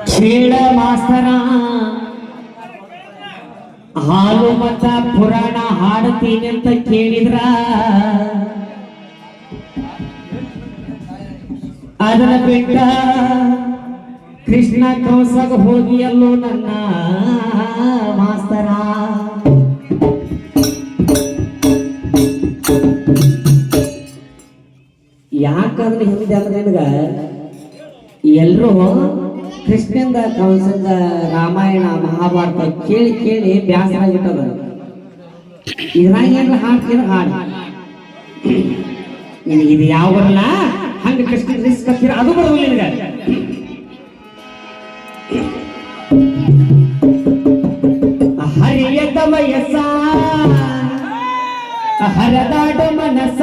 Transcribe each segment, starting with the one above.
ಕ್ಷೀಣ ಮಾಸ್ತರ ಹಾಲು ಮತ್ತ ಪುರಾಣ ಹಾಡ್ತೀನಿ ಅಂತ ಕೇಳಿದ್ರ. ಅದರ ಬಿಟ್ಟ ಕೃಷ್ಣ ಕೌಸಗ ಹೋಗಿ ಅಲ್ಲೋ ನನ್ನ ಮಾಸ್ತರ ಯಾಕಂದ್ರೆ ಹಿಂದೆ ಅಂದ್ರೆ ನಿನಗ? ಎಲ್ರು ಕೃಷ್ಣಂದ ಕಂಸಂದ ರಾಮಾಯಣ, ಮಹಾಭಾರತ ಕೇಳಿ ಕೇಳಿ ಬ್ಯಾಸರ ಆಗಿಟ್ಟದ ಇದ್ರಾಗ ಏನ್ರ ಹಾಡ್ತೀರ ಹಾಡು. ನಿನಗೆ ಇದು ಯಾವ ಬರಲ್ಲ? ಹಂಗ ಕೃಷ್ಣ ರಿಸ್ಕ್ ಹತ್ತಿರ ಅದು ಬರೋದಿಲ್ಲ ನಿನಗೆ. ಹರಿಯದ ವಯಸ್ಸ ಹರದಾಡ ಮನಸ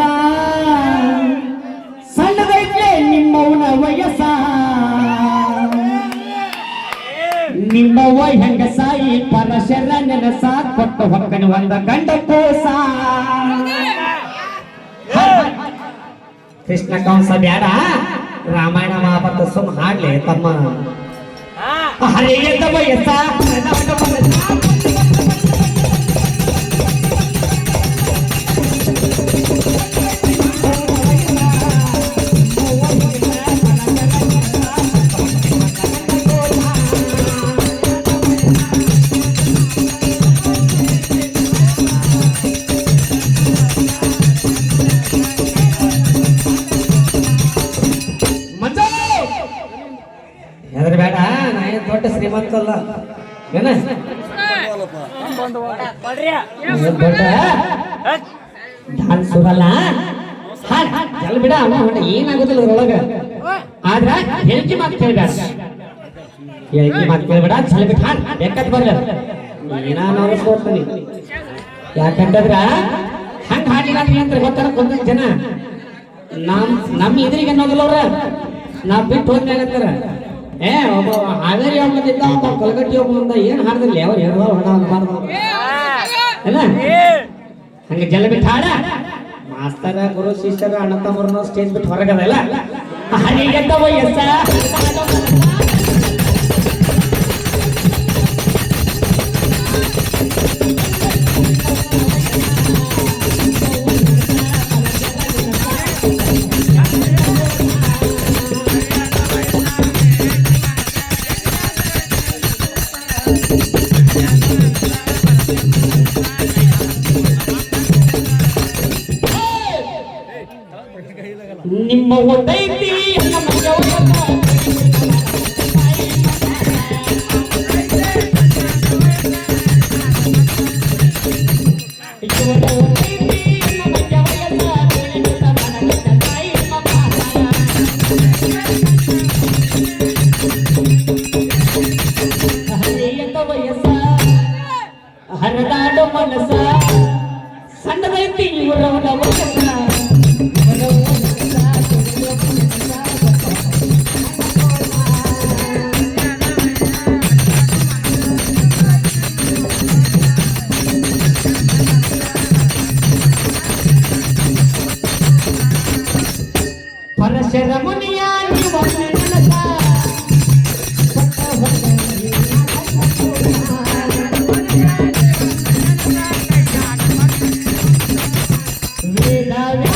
ನಿಮ್ಮವ್ವ ಹೆಂಗ ಈ ಪರಶರ ನೆನಸ ಕೊಟ್ಟು ಹೊಕ್ಕನ ಒಂದ ಗಂಡ ಕೋಸ. ಕೃಷ್ಣ ಕಂಸ ಬ್ಯಾಡ. ರಾಮಾಯಣ ಮಹಾಭಾರತ ಸುಮ್ ಹಾಡ್ಲಿ ತಮ್ಮ. ಹರಿಯದ ವಯಸ್ಸ. ಏನ್? ಏನಲ್ಲ ಏನ ಏನ್ ಡ್ಯಾನ್ಸ್ ಸುರಲ್ಲ ಬಿಡ ಅವ ಹೊಂಡ ಏನಾಗೋದಿಲ್ಲ ಅದ್ರೊಳಗ ಆದ್ರ ಹೆಲ್ಕಿ ಮಾತು ಕೇಳ್ಬೇಡ. ಹೆಲ್ಕಿ ಮಾತು ಕೇಳ್ಬೇಡ ಜಲ್ ಬಿಟ್ಟು ಹಾಡ್, ಬೇಕಾದ್ ಬರ್ಲ. ಏನಾನ ಅನಿಸ್ಕೊಡ್ತೀನಿ ಯಾಕಂತಂದ್ರ, ಹಂಗ ಹಾಡಿಲ್ಲ ಅಂತ ಗೊತ್ತಾರ ಕೊಂದ ಜನ? ನಮ್ ನಮ್ ಎದುರಿಗೆ ಅನ್ನೋದಿಲ್ಲ ಅವ್ರ. ನಾ ಬಿಟ್ಟು ಹೋದ್ಮ್ಯಾಗತ್ತಾರ ಏ, ಒಬ್ಬ ಹಾವೇರಿ ಒಬ್ಬದಿದ್ದ ಒಬ್ಬ ಕಲಗಟ್ಟಿ ಹೋಗ್ಬಂದ ಏನ್ ಹಾಡ್ದಿಲ್ಲ ಅವ್ರು ಹೇಳುವ ಹೊಡ ಅನ್ಬಾರ್ದು ಅಲ್ಲ? ಜಲ ಬಿಟ್ಟು ಹಾಡ. ಮಾಸ್ತರ ಗುರು ಶಿಷ್ಯರ ಅಣ್ಣ ತಮ್ಮರನ್ನ ಸ್ಟೇಜ್ ಬಿಟ್ಟು ಹೊರಗದಲ್ಲ ಹರಿಗೆದ್ದ ವಯಸ್ಸ? ಮಮಕಾರ. ಹರಿಯದ ವಯಸ್ಸ ಹರದಾಡ ಮನಸ ಸಣ್ಣದೈತಿ ಇವರವನ ವಯಸ್ಸ ಇವರ Mira,